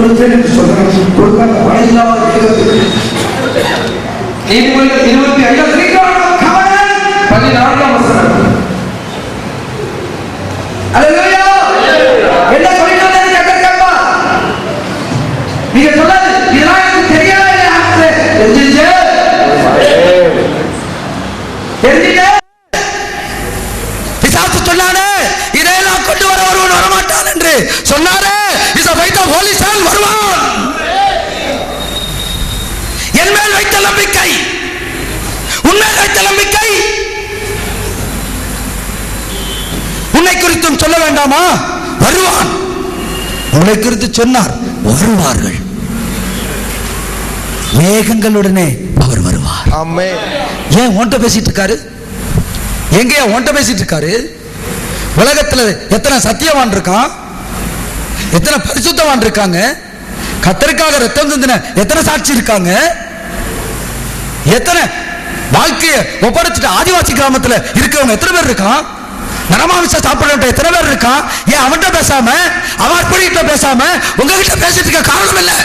கொடுத்தேன் என்று சொல்றேன் கொடுக்காத இருக்கிறது. இருபத்தி பதினான்காம் வசனம். என்ன சொல்லிட்டு நீங்க சொல்லாது இதெல்லாம் எனக்கு தெரிஞ்சுட்டு? பிசாசு கொண்டு வர ஒருவன் வரமாட்டான் என்று சொன்னாரே. இஸ் வைத்த போலீசான் வருவான். என் மேல் வைத்த நம்பிக்கை. உன்மேல் வைத்த நம்பிக்கை. உன்னை குறித்தும் சொல்ல வேண்டாமா? வருவான். உன்னை குறித்து சொன்னார். வருவார்கள். மேகங்களுடனே அவர் வருவார். ஏன் உன்கிட்ட பேசிட்டு இருக்காரு? எங்கேயா உன்கிட்ட பேசிட்டு இருக்காரு? உலகத்துல எத்தனை சத்தியவான் இருக்கான்? எத்தனை பரிசுத்தவான் இருக்காங்க? கத்தருக்காக ரத்தம் சிந்தின எத்தனை சாட்சி இருக்காங்க? எத்தனை வாழ்க்கையை ஒப்படைச்சிட்டு ஆதிவாசி கிராமத்துல இருக்கிறவங்க எத்தனை பேர் இருக்கான்? நரமாமிச சாப்பிடுறவன் எத்தனை பேர் இருக்கான்? ஏன் அவன்கிட்ட பேசாம அவன் அற்பணிகிட்ட பேசாம உங்ககிட்ட பேசிட்டு இருக்க காரணம் இல்லை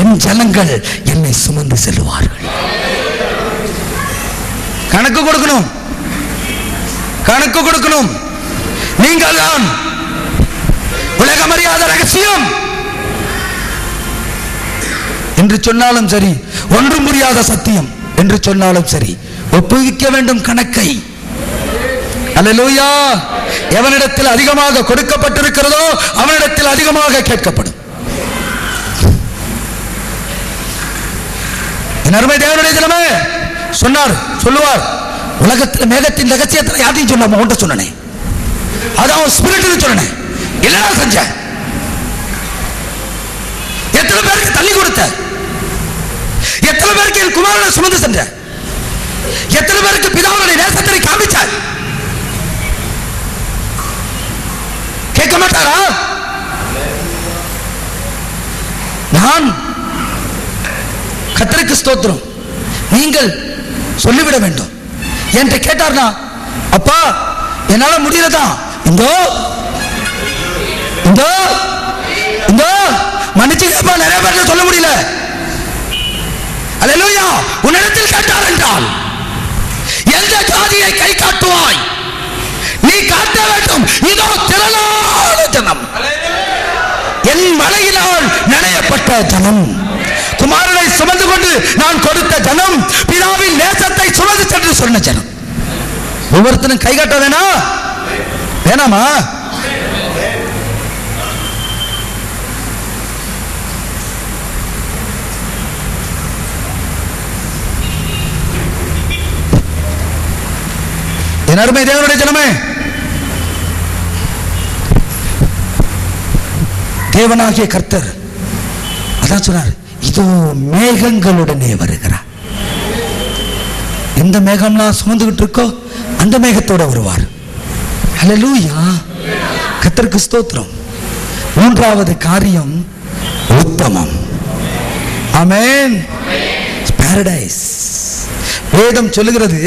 என் ஜனங்கள் என்னை சுமந்து செல்வார்கள். கணக்கு கொடுக்கணும். கணக்கு கொடுக்கணும். நீங்கள் தான் உலகம் அறியாத ரகசியம். என்று சொன்னாலும் சரி ஒன்றும் புரியாத சத்தியம். என்று சொன்னாலும் சரி ஒப்புவிக்க வேண்டும் கணக்கை. அல்லேலூயா! எவனிடத்தில் அதிகமாக கொடுக்கப்பட்டிருக்கிறதோ அவனிடத்தில் அதிகமாக கேட்கப்படும். என் அருமை தேவனுடைய தினமே சொன்னார் சொல்லுவார். உலகத்தில் மேகத்தின் ரகசியத்தில் யாரையும் சொல்லாம உன்ட்ட சொன்னனே. அதான் ஸ்பிரிட் சொன்னேன். இல்லைனா செஞ்ச? எத்தனை பேருக்கு தள்ளி கொடுத்த? எத்தனை பேருக்கு என் குமாரனை சுமந்து சென்ற? எத்தனை பேருக்கு பிதாவுடைய நேசத்தை காமிச்சார் கேட்க மாட்டாரா? நான் கத்தருக்கு ஸ்தோத்திரம். நீங்கள் சொல்லிவிட வேண்டும். என்கிட்ட கேட்டார்னா அப்பா என்னால முடியலதான் இந்தோ இந்தோ இந்தோ மன்னிச்சுக்கப்பா நிறைய பேர் சொல்ல முடியல. அல்லேலூயா உன்னிடத்தில் கேட்டார் என்றால் எந்த ஜாதியை கை காட்டுவாய்? நீ காட்ட வேண்டும். இதோ திரளான ஜனம். என் மலையினால் நனையப்பட்ட ஜனம். குமாரனை சுமந்து கொண்டு நான் கொடுத்த ஜனம் பிதாவின் நேசத்தை சுமந்து சென்று சொன்ன ஜனம். ஒவ்வொருத்தரும் கை கட்ட வேணா? வேணாமா? என் அருமை தேவனுடைய ஜனமே தேவனாகிய கர்த்தர் அதான் சொன்னார் கிறிஸ்து மேகங்களுடனே வருகிறார். எந்த மேகம்லாம் சுமந்துகிட்டு இருக்கோ அந்த மேகத்தோட வருவார். ஹலோ லூயா கத்திற்கு ஸ்தோத்திரம். மூன்றாவது காரியம் உத்தமம். அமேன் பாரடைஸ் வேதம் சொல்லுகிறது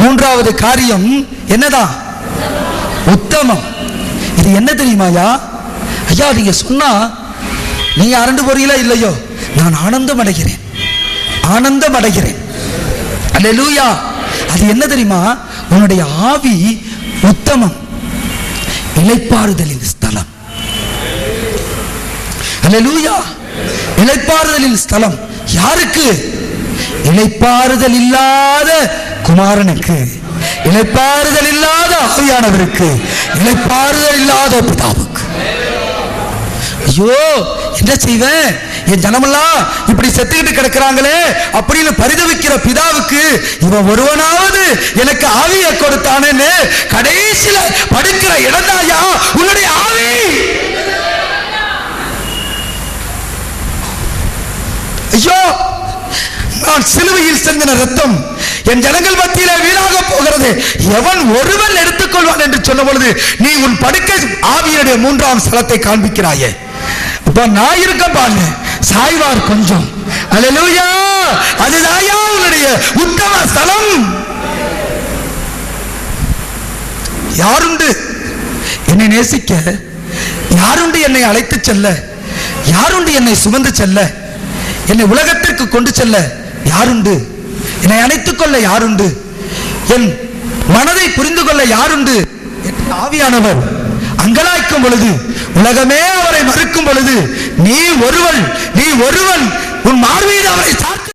மூன்றாவது காரியம் என்னதான் உத்தமம். இது என்ன தெரியுமாயா ஐயா நீங்க சொன்னா நீங்க அரண்டு போறீங்களா இல்லையோ? நான் ஆனந்தம் அடைகிறேன் ஆனந்தம் அடைகிறேன் அல்லேலூயா. அது என்ன தெரியுமா? உன்னுடைய ஆவி உத்தமம். இலைப்பாறுதலின் ஸ்தலம். அல்லேலூயா. இலைப்பாறுதலின் ஸ்தலம். யாருக்கு? இலைப்பாறுதல் இல்லாத குமாரனுக்கு. இளைப்பாறுதல் இல்லாத ஆவியானவருக்கு இலைப்பாறுதல் இல்லாத பிதாவுக்கு. ஐயோ என்ன செய்வேன்? என் ஜனமெல்லாம் இப்படி செத்துக்கிட்டு கிடக்குறாங்களே அப்படின்னு பரிதவிக்கிற பிதாவுக்கு இவன் ஒருவனாவது எனக்கு ஆவியை கொடுத்தானேன்னு கடைசியில படுக்கிற இடந்தாயா உன்னுடைய ஆவி. ஐயோ நான் சிலுவையில் செந்தின ரத்தம் என் ஜனங்கள் மத்தியில வீணாக போகிறது. எவன் ஒருவன் எடுத்துக்கொள்வான் என்று சொன்ன பொழுது நீ உன் படுக்கை ஆவியனுடைய மூன்றாம் ஸ்தலத்தை காண்பிக்கிறாயே. அப்ப நான் இருக்க பாருங்க. சாய்வார் கொஞ்சம். அலலூயா அதுதாயா உன்னுடைய உத்தம ஸ்தலம்? யாருண்டு? என்னை நேசிக்க? யாருண்டு என்னை அழைத்துச் செல்ல? யாருண்டு என்னை சுமந்து செல்ல? என்னை உலகத்திற்கு கொண்டு செல்ல? யாருண்டு? என்னை அணைத்துக் கொள்ள யாருண்டு? என் மனதை புரிந்து கொள்ள யாருண்டு? என் ஆவியானவர். அங்கலாய்க்கும் பொழுது உலகமே அவரை மறுக்கும் பொழுது நீ ஒருவன் நீ ஒருவன் உன் மார்பீடு அவரை